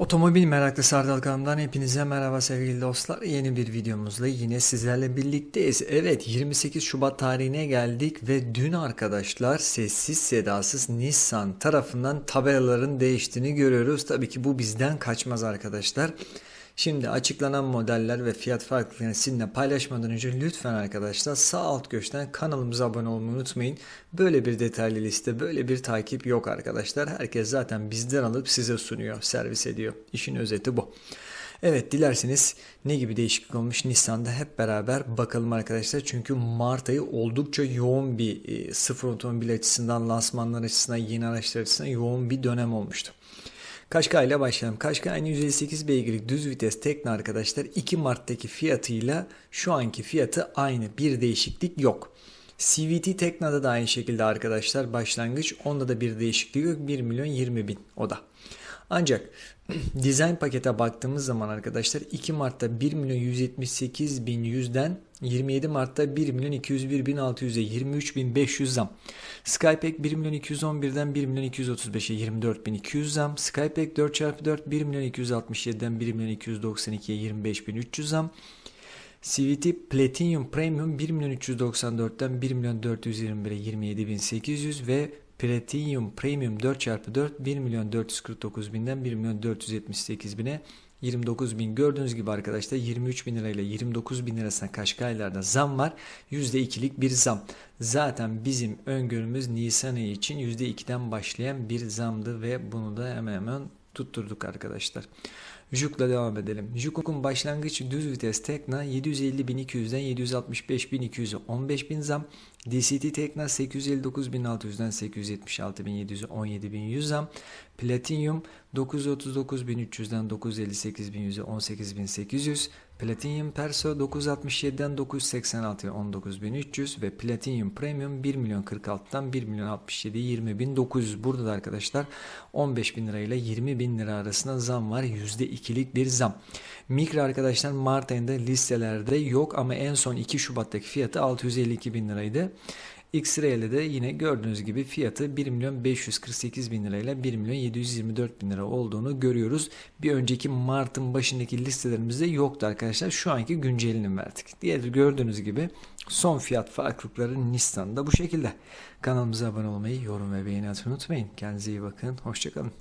Otomobil meraklı Sardal kanalından hepinize merhaba sevgili dostlar. Yeni bir videomuzla yine sizlerle birlikteyiz. Evet 28 Şubat tarihine geldik ve dün arkadaşlar sessiz sedasız Nissan tarafından tabelaların değiştiğini görüyoruz. Tabii ki bu bizden kaçmaz arkadaşlar. Şimdi açıklanan modeller ve fiyat farklılıklarını sizinle paylaşmadan önce lütfen arkadaşlar sağ alt köşeden kanalımıza abone olmayı unutmayın. Böyle bir detaylı liste, böyle bir takip yok arkadaşlar. Herkes zaten bizden alıp size sunuyor, servis ediyor. İşin özeti bu. Evet dilerseniz ne gibi değişiklik olmuş Nissan'da hep beraber bakalım arkadaşlar. Çünkü Mart ayı oldukça yoğun bir e, sıfır otomobil açısından, lansmanlar açısından, yeni araçlar açısından yoğun bir dönem olmuştu. Kaşka ile başlayalım. Kaşka aynı 158 beygirlik düz vites Tekna arkadaşlar 2 Mart'taki fiyatıyla şu anki fiyatı aynı. Bir değişiklik yok. CVT Tekna'da da aynı şekilde arkadaşlar başlangıç. Onda da bir değişiklik yok. 1 milyon 20 bin o da. Ancak dizayn pakete baktığımız zaman arkadaşlar 2 Mart'ta 1 milyon 178 bin 100'den 27 Mart'ta 1 milyon 201 bin 600'e 23 bin 500 zam. Skypack 1 milyon 211'den 1 milyon 235'e 24 bin 200 zam. Skypack 4x4 1 milyon 267'den 1 milyon 292'ye 25 bin 300 zam. CVT Platinum Premium 1 milyon 394'ten 1 milyon 421'e 27 bin 800 ve Platinum Premium 4x4 1 milyon 449 binden 1 milyon 478 bine 29 bin gördüğünüz gibi arkadaşlar 23 bin lirayla 29 bin lirasına Kaşkaylar'da zam var. %2'lik bir zam. Zaten bizim öngörümüz Nisan ayı için %2'den başlayan bir zamdı ve bunu da hemen hemen tutturduk arkadaşlar. Juk'la devam edelim. Juk'un başlangıç düz vites Tekna 750.200'den 765.200'e 15.000 zam. DCT Tekna 859.600'den 876.700'e 17.100 zam. Platinum 939.300'den 958.100'e 18.800. Platinum Perso 967'den 986'ya 19.300 ve Platinum Premium 1 milyon 46'dan 1 milyon 67 20.900. Burada da arkadaşlar 15.000 lira ile 20.000 lira arasında zam var. %2'lik bir zam. Mikro arkadaşlar Mart ayında listelerde yok ama en son 2 Şubat'taki fiyatı 652 bin liraydı. X-Ray'le de yine gördüğünüz gibi fiyatı 1 milyon 548 bin lirayla 1 milyon 724 bin lira olduğunu görüyoruz. Bir önceki Mart'ın başındaki listelerimizde yoktu arkadaşlar. Şu anki güncelini verdik. Diğer gördüğünüz gibi son fiyat farklılıkları Nissan'da bu şekilde. Kanalımıza abone olmayı, yorum ve beğeni atmayı unutmayın. Kendinize iyi bakın. Hoşçakalın.